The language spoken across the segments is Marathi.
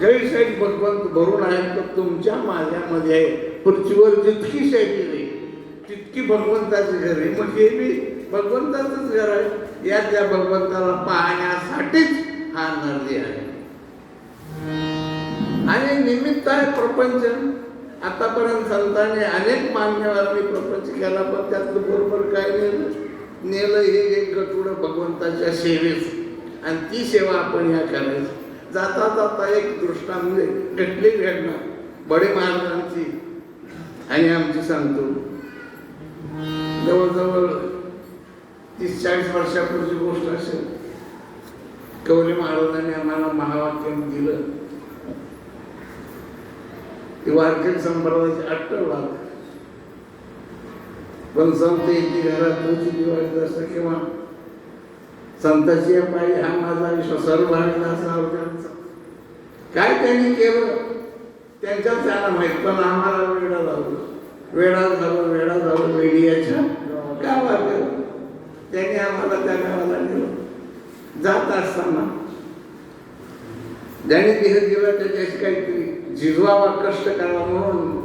जयशैल भगवंत भरून आहे तर तुमच्या माझ्यामध्ये आहे. पृथ्वीवर जितकी शैली आहे तितकी भगवंताची घर आहे. मग हे मी भगवंताचंच घर आहे. या त्या भगवंताला पाहण्यासाठीच हा नदी आहे. आणि निमित्त आहे प्रपंच. आतापर्यंत संतांनी अनेक मान्यवरांनी प्रपंच केला पण त्यातलं बरोबर काय नेलं? नेलं हे एक गटुडं भगवंताच्या सेवेच. आणि ती सेवा आपण या करायची. जाता जाता एक दृष्टांत घडली घडना बडे महाराजांची. आणि आमची सांगतो. जवळजवळ तीस चाळीस वर्षापूर्वीची गोष्ट असेल. कवली महाराजांनी आम्हाला महावाक्य दिलं. ती वारकरी संप्रदायाची अट्टळ वाद. पण संत येते घरात पोहोचली दिवाळी असं किंवा संतशी या पायी हा माझा विश्वास. सर्व असा त्यांचा. काय त्यांनी केलं? त्यांच्याच त्यांना माहीत पण आम्हाला वेळा झालो वेळा झालो वेळा झालो मीडियाच्या गावात गेलो. त्यांनी आम्हाला त्या गावाला नेलं. जात असताना. ज्याने देह दिला त्याच्याशी काहीतरी झिजवावा कष्ट करावा म्हणून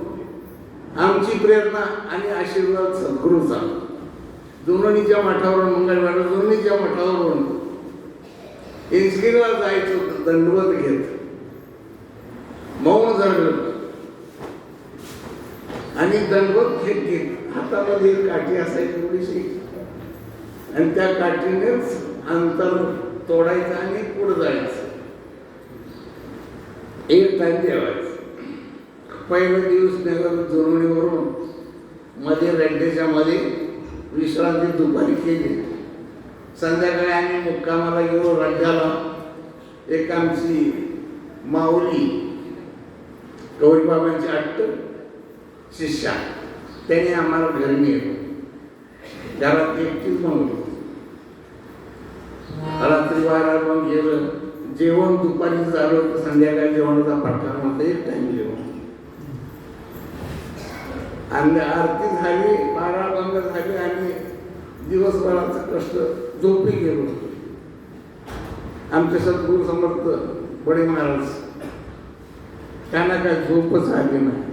आमची प्रेरणा आणि आशीर्वाद सद्गुरूचा जुनोनीच्या मठावरून मंगळवार दोन्हीच्या मठावरून. इंचगिरीला जायचं दंडवत घेत. मौन धरलं आणि दंडवत घेत घेत हातामध्ये काठी असायची थोडीशी. आणि त्या काठीनेच अंतर तोडायचं आणि पुढे जायचं. एक टाइम ठेवायचं. पहिला दिवस निघालो जोडणीवरून मध्ये रड्डेच्या मध्ये विश्रांती दुपारी केली. संध्याकाळी आम्ही मुक्कामाला गेलो राज्याला एक आमची माऊली गौरीबाबांची अट्ट शिष्या त्याने आम्हाला घरी नेलं. घरात एकटीच माऊली रात्री बारा मग गेलं. जेवण दुपारी झालं तर संध्याकाळी जेवणाचा फटका म्हणता एक टाइम जेवण. आणि आरती झाली बारा बंद झाली आणि दिवसभराचं कष्ट झोपी गेलो आमचे सद्गुरू समर्थ बडे महाराज त्यांना काय झोपच आली नाही.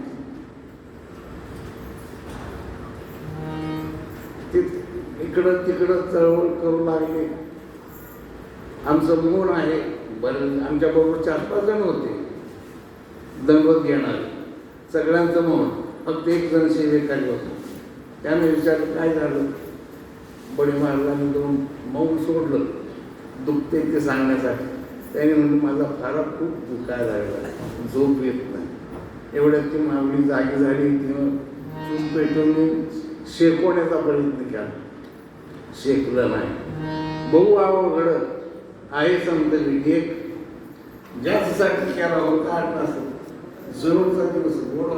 इकडं तिकडं चळवळ करू लागले. आमचं मूळ आहे बरं आमच्या बरोबर चार पाच जण होते. दंगत घेणारे सगळ्यांचं मौन. फक्त एक जण सेवेकारी होतो. त्याने विचारलं काय झालं? बडी मी दोन मौन सोडलं दुखते ते सांगण्यासाठी. त्याने म्हणजे माझा फारा खूप दुखायला लागला. झोप येत नाही. एवढ्यात ती मागणी जागी झाली. किंवा चूक पेटवून शेकवण्याचा प्रयत्न केला. शेकलं नाही. बहु अवघड आहे समजली एक ज्यासाठी केला होता आठ तास जरूरचा दिवस गोड